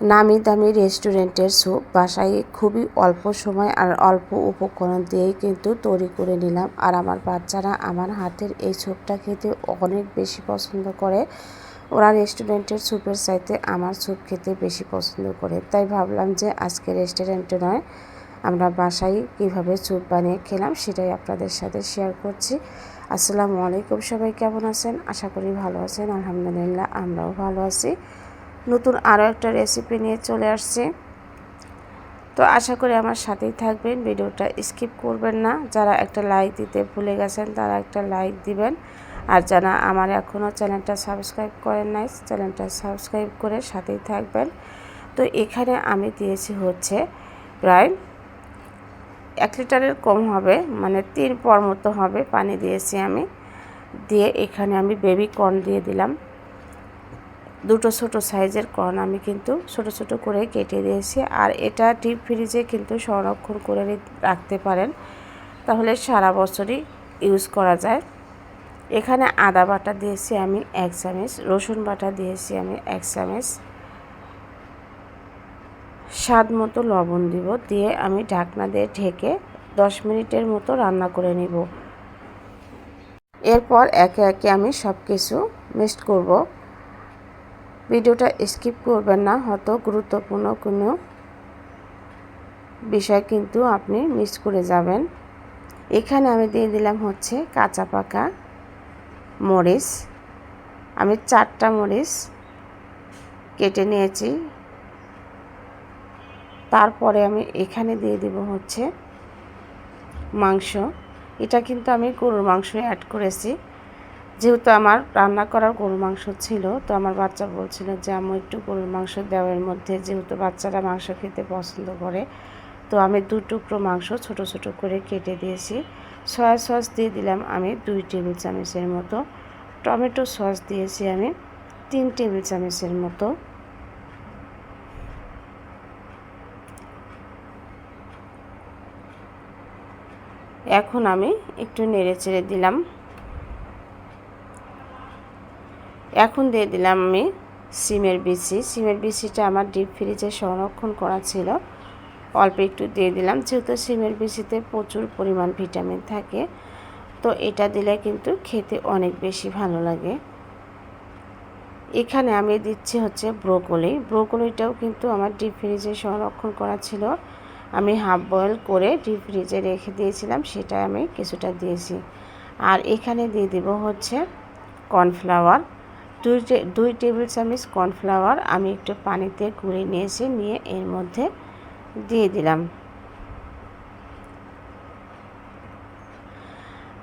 নামি দামি রেস্টুরেন্টের স্যুপ বাসায় খুবই অল্প সময় আর অল্প উপকরণ দিয়েই কিন্তু তৈরি করে নিলাম। আর আমার বাচ্চারা আমার হাতের এই স্যুপটা খেতে অনেক বেশি পছন্দ করে। ওরা রেস্টুরেন্টের স্যুপের চাইতে আমার স্যুপ খেতে বেশি পছন্দ করে। তাই ভাবলাম যে আজকে রেস্টুরেন্টে নয়, আমরা বাসায় কীভাবে স্যুপ বানিয়ে খেলাম সেটাই আপনাদের সাথে শেয়ার করছি। আসসালামু আলাইকুম সবাই, কেমন আছেন? আশা করি ভালো আছেন। আলহামদুলিল্লাহ, আমরাও ভালো আছি। নতুন আরও একটা রেসিপি নিয়ে চলে আসছি। তো আশা করি আমার সাথেই থাকবেন, ভিডিওটা স্কিপ করবেন না। যারা একটা লাইক দিতে ভুলে গেছেন, তারা একটা লাইক দিবেন। আর যারা আমার এখনও চ্যানেলটা সাবস্ক্রাইব করেন নাই, চ্যানেলটা সাবস্ক্রাইব করে সাথেই থাকবেন। তো এখানে আমি দিয়েছি হচ্ছে প্রায় এক লিটারের কম হবে মানে তিন পর মতো হবে পানি দিয়েছি আমি। দিয়ে এখানে আমি বেবি কর্ন দিয়ে দিলাম। দুটো ছোট সাইজের কর্ন আমি কিন্তু ছোট ছোট করে কেটে দিয়েছি। আর এটা ডিপ ফ্রিজে কিন্তু সংরক্ষণ করে রাখতে পারেন। তাহলে সারা বছরই ইউজ করা যায়। এখানে আদা বাটা দিয়েছি আমি এক চামচ, রসুন বাটা দিয়েছি আমি এক চামচ। স্বাদ মতো লবণ দিব, দিয়ে আমি ঢাকনা দিয়ে ঢেকে দশ মিনিটের মতো রান্না করে নিব। এরপর একে একে আমি সব কিছু মিক্সড করব। ভিডিওটা স্কিপ করবেন না, হয়তো গুরুত্বপূর্ণ কোনো বিষয় কিন্তু আপনি মিস করে যাবেন। এখানে আমি দিয়ে দিলাম হচ্ছে কাঁচা পাকা মরিচ। আমি চারটা মরিচ কেটে নিয়েছি। তারপরে আমি এখানে দিয়ে দিব হচ্ছে মাংস। এটা কিন্তু আমি গরুর মাংস অ্যাড করেছি। যেহেতু আমার রান্না করার গরুর মাংস ছিল, তো আমার বাচ্চা বলছিল যে আমি একটু গরুর মাংস দেওয়ার মধ্যে। যেহেতু বাচ্চারা মাংস খেতে পছন্দ করে, তো আমি দু টুকরো মাংস ছোট ছোট করে কেটে দিয়েছি। সয়া সস দিয়ে দিলাম আমি দুই টেবিল চামচের মতো। টমেটো সস দিয়েছি আমি তিন টেবিল চামচের মতো। এখন আমি একটু নেড়ে চেড়ে দিলাম। এখন দিয়ে দিলাম আমি সিমের বিচি। সিমের বিচিটা আমার ডিপ ফ্রিজে সংরক্ষণ করা ছিল। অল্প একটু দিয়ে দিলাম, যেহেতু সিমের বিচিতে প্রচুর পরিমাণ ভিটামিন থাকে, তো এটা দিলে কিন্তু খেতে অনেক বেশি ভালো লাগে। এখানে আমি দিচ্ছি হচ্ছে ব্রোকলি। ব্রোকলিটাও কিন্তু আমার ডিপ ফ্রিজে সংরক্ষণ করা ছিল। আমি হাফ বয়েল করে ডিপ ফ্রিজে রেখে দিয়েছিলাম সেটা আমি কিছুটা দিয়েছি। আর এখানে দিয়ে দিব হচ্ছে কর্নফ্লাওয়ার। দুই দুই টেবিল চামচ কর্নফ্লাওয়ার আমি একটু পানিতে গুঁড়ে নিয়েছি, নিয়ে এর মধ্যে দিয়ে দিলাম।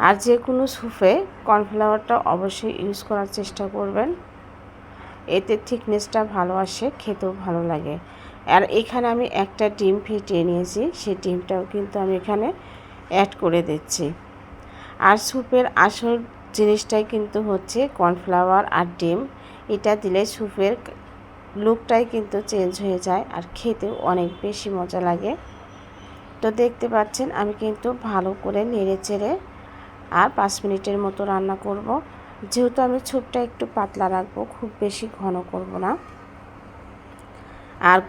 আর যে কোনো সুফে কর্নফ্লাওয়ারটা অবশ্যই ইউজ করার চেষ্টা করবেন। এতে থিকনেসটা ভালো আসে, খেতেও ভালো লাগে। আর এখানে আমি একটা ডিম ফেটিয়ে নিয়েছি, সেই ডিমটাও কিন্তু আমি এখানে অ্যাড করে দিচ্ছি। আর স্যুপের আসল জিনিসটাই কিন্তু হচ্ছে কর্নফ্লাওয়ার আর ডিম। এটা দিলে স্যুপের লুকটাই কিন্তু চেঞ্জ হয়ে যায় আর খেতেও অনেক বেশি মজা লাগে। তো দেখতে পাচ্ছেন, আমি কিন্তু ভালো করে নেড়ে চেড়ে আর পাঁচ মিনিটের মতো রান্না করব। যেহেতু আমি ছুপটা একটু পাতলা রাখব, খুব বেশি ঘন করব না। আর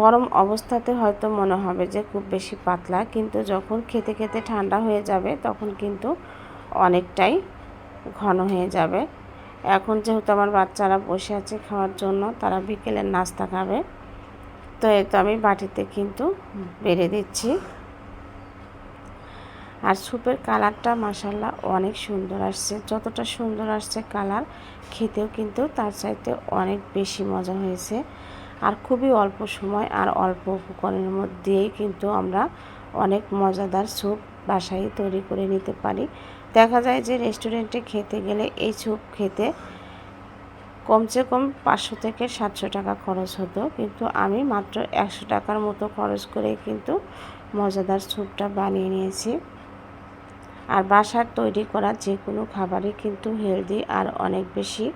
গরম অবস্থাতে হয়তো মনে হবে যে খুব বেশি পাতলা, কিন্তু যখন খেতে খেতে ঠান্ডা হয়ে যাবে, তখন কিন্তু অনেকটাই ঘন হয়ে যাবে। এখন যেহেতু আমার বাচ্চারা বসে আছে খাওয়ার জন্য, তারা বিকেলের নাস্তা খাবে। তো এই তো আমি বাটিতে কিন্তু বেড়ে দিচ্ছি। আর স্যুপের কালারটা মাসাল্লাহ অনেক সুন্দর আসছে। যতটা সুন্দর আসছে কালার, খেতেও কিন্তু তার চাইতে অনেক বেশি মজা হয়েছে। আর খুবই অল্প সময় আর অল্প উপকরণের মধ্যেই কিন্তু আমরা অনেক মজাদার স্যুপ বাসায় তৈরি করে নিতে পারি। দেখা যায় যে রেস্টুরেন্টে খেতে গেলে এই স্যুপ খেতে কমসে কম পাঁচশো থেকে সাতশো টাকা খরচ হতো। কিন্তু আমি মাত্র একশো টাকার মতো খরচ করে কিন্তু মজাদার স্যুপটা বানিয়ে নিয়েছি। আর বাসার তৈরি করা যে কোনো খাবারই কিন্তু হেলদি আর অনেক বেশি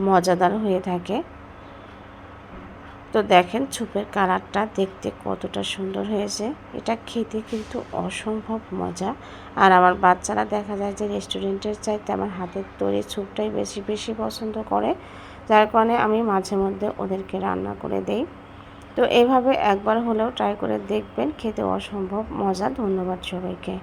মজাদার হয়ে থাকে। তো দেখেন ছুপের কালারটা দেখতে কতটা সুন্দর হয়েছে। এটা খেতে কিন্তু অসম্ভব মজা। আর আমার বাচ্চারা দেখা যায় যে রেস্টুরেন্টের চাইতে আমার হাতের তৈরি ছুপটাই বেশি বেশি পছন্দ করে। যার কারণে আমি মাঝে মধ্যে ওদেরকে রান্না করে দেই। তো এভাবে একবার হলেও ট্রাই করে দেখবেন, খেতে অসম্ভব মজা। ধন্যবাদ সবাইকে।